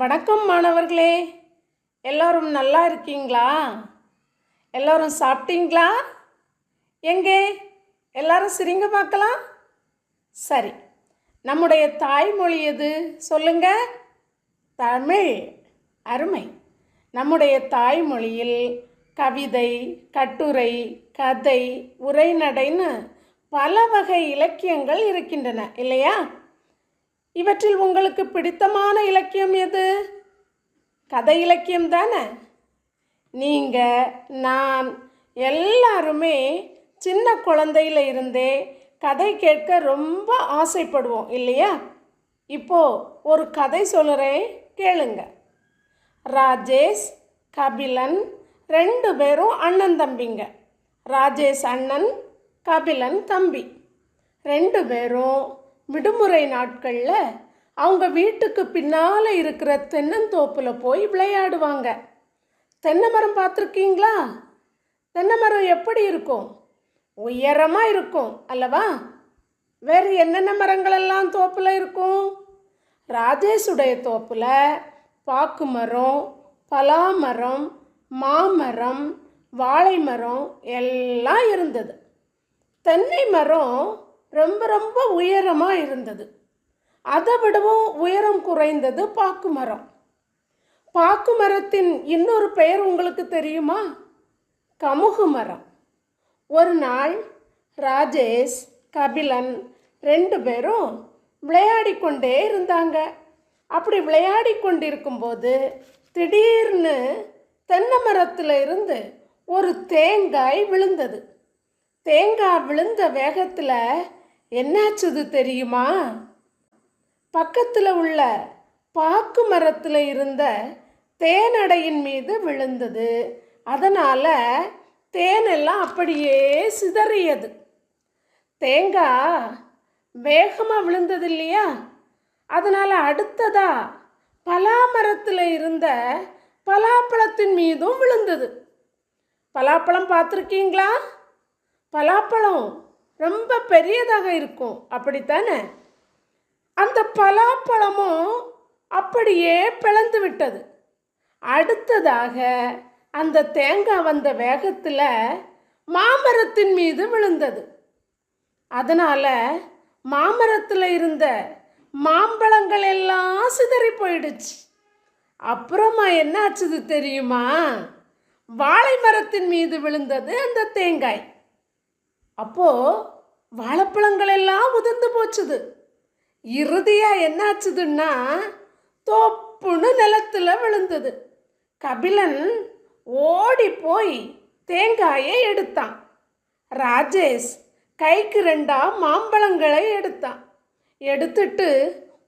வணக்கம் மாணவர்களே. எல்லோரும் நல்லா இருக்கீங்களா? எல்லோரும் சாப்பிட்டீங்களா? எங்கே? எல்லாரும் சிரிங்க பார்க்கலாம். சரி. நம்முடைய தாய்மொழி எது? சொல்லுங்க. தமிழ். அருமை. நம்முடைய தாய்மொழியில் கவிதை கட்டுரை கதை உரைநடைன்னு பல வகை இலக்கியங்கள் இருக்கின்றன இல்லையா? இவற்றில் உங்களுக்கு பிடித்தமான இலக்கியம் எது? கதை இலக்கியம் தானே? நீங்கள் நான் எல்லாருமே சின்ன குழந்தையில இருந்தே கதை கேட்க ரொம்ப ஆசைப்படுவோம் இல்லையா? இப்போ ஒரு கதை சொல்கிறேன் கேளுங்க. ராஜேஷ் கபிலன் ரெண்டு பேரும் அண்ணன் தம்பிங்க. ராஜேஷ் அண்ணன் கபிலன் தம்பி. ரெண்டு பேரும் விடுமுறை நாட்களில் அவங்க வீட்டுக்கு பின்னால் இருக்கிற தென்னந்தோப்பில் போய் விளையாடுவாங்க. தென்னை மரம் பார்த்துருக்கீங்களா? தென்னை மரம் எப்படி இருக்கும்? உயரமாக இருக்கும் அல்லவா? வேறு என்னென்ன மரங்களெல்லாம் தோப்பில் இருக்கும்? ராஜேஷுடைய தோப்பில் பாக்கு மரம் பலா மரம் மாமரம் வாழை மரம் எல்லாம் இருந்தது. தென்னை மரம் ரொம்ப ரொம்ப உயரமாக இருந்தது. அதை விடவும் உயரம் குறைந்தது பாக்கு மரம் பாக்கு மரத்தின் இன்னொரு பெயர் உங்களுக்கு தெரியுமா? கமுகு மரம் ஒரு நாள் ராஜேஷ் கபிலன் ரெண்டு பேரும் விளையாடி கொண்டே இருந்தாங்க. அப்படி விளையாடி கொண்டிருக்கும்போது திடீர்னு தென்னை மரத்தில் இருந்து ஒரு தேங்காய் விழுந்தது. தேங்காய் விழுந்த வேகத்தில் என்னாச்சுது தெரியுமா? பக்கத்தில் உள்ள பாக்கு மரத்தில் இருந்த தேனடையின் மீது விழுந்தது. அதனால் தேனெல்லாம் அப்படியே சிதறியது. தேங்காய் வேகமாக விழுந்தது இல்லையா அதனால் அடுத்ததா பலாமரத்தில் இருந்த பலாப்பழத்தின் மீதும் விழுந்தது. பலாப்பழம் பார்த்துருக்கீங்களா? பலாப்பழம் ரொம்ப பெரியதாக இருக்கும். அப்படித்தானே? அந்த பலாப்பழமும் அப்படியே பிளந்து விட்டது. அடுத்ததாக அந்த தேங்காய் வந்த வேகத்தில் மாமரத்தின் மீது விழுந்தது. அதனால் மாமரத்தில் இருந்த மாம்பழங்கள் எல்லாம் சிதறி போயிடுச்சு. அப்புறமா என்னாச்சுது தெரியுமா? வாழை மரத்தின் மீது விழுந்தது அந்த தேங்காய். அப்போது வாழைப்பழங்கள் எல்லாம் உதிர்ந்து போச்சுது. இறுதியாக என்னாச்சுதுன்னா தோப்புன்னு நிலத்தில் விழுந்தது. கபிலன் ஓடி போய் தேங்காயை எடுத்தான். ராஜேஷ் கைக்கு ரெண்டா மாம்பழங்களை எடுத்தான். எடுத்துட்டு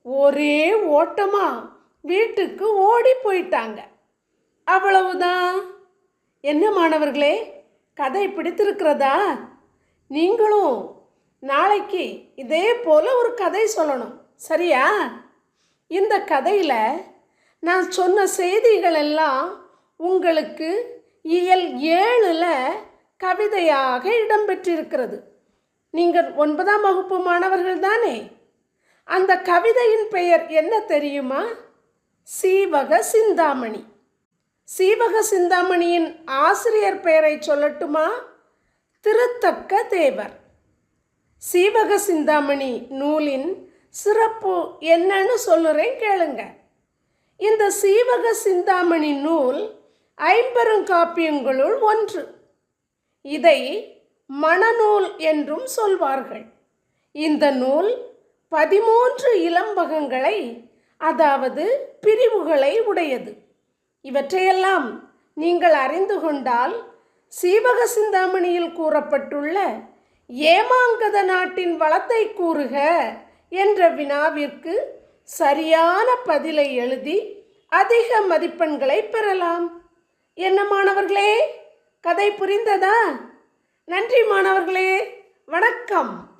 ஒரே ஓட்டமாக வீட்டுக்கு ஓடி போயிட்டாங்க. அவ்வளவுதான். என்ன மாணவர்களே கதை பிடித்திருக்கிறதா? நீங்களும் நாளைக்கு இதே போல் ஒரு கதை சொல்லணும். சரியா? இந்த கதையில் நான் சொன்ன செய்திகள் எல்லாம் உங்களுக்கு இயல் ஏழில் கவிதையாக இடம்பெற்றிருக்கிறது. நீங்கள் ஒன்பதாம் வகுப்பு மாணவர்கள் தானே? அந்த கவிதையின் பெயர் என்ன தெரியுமா? சீவக சிந்தாமணி. சீவக சிந்தாமணியின் ஆசிரியர் பெயரை சொல்லட்டுமா? திருத்தக்க தேவர். சீவக சிந்தாமணி நூலின் சிறப்பு என்னன்னு சொல்லுறேன் கேளுங்க. இந்த சீவக சிந்தாமணி நூல் ஐம்பெருங்காப்பியங்களுள் ஒன்று. இதை மணநூல் என்றும் சொல்வார்கள். இந்த நூல் பதிமூன்று இளம்பகங்களை அதாவது பிரிவுகளை உடையது. இவற்றையெல்லாம் நீங்கள் அறிந்து கொண்டால் சீவக சிந்தாமணியில் கூறப்பட்டுள்ள ஏமாங்கத நாட்டின் வளத்தை கூறுக என்ற வினாவிற்கு சரியான பதிலை எழுதி அதிக மதிப்பெண்களை பெறலாம். என்ன மாணவர்களே? கதை புரிந்ததா? நன்றி மாணவர்களே. வணக்கம்.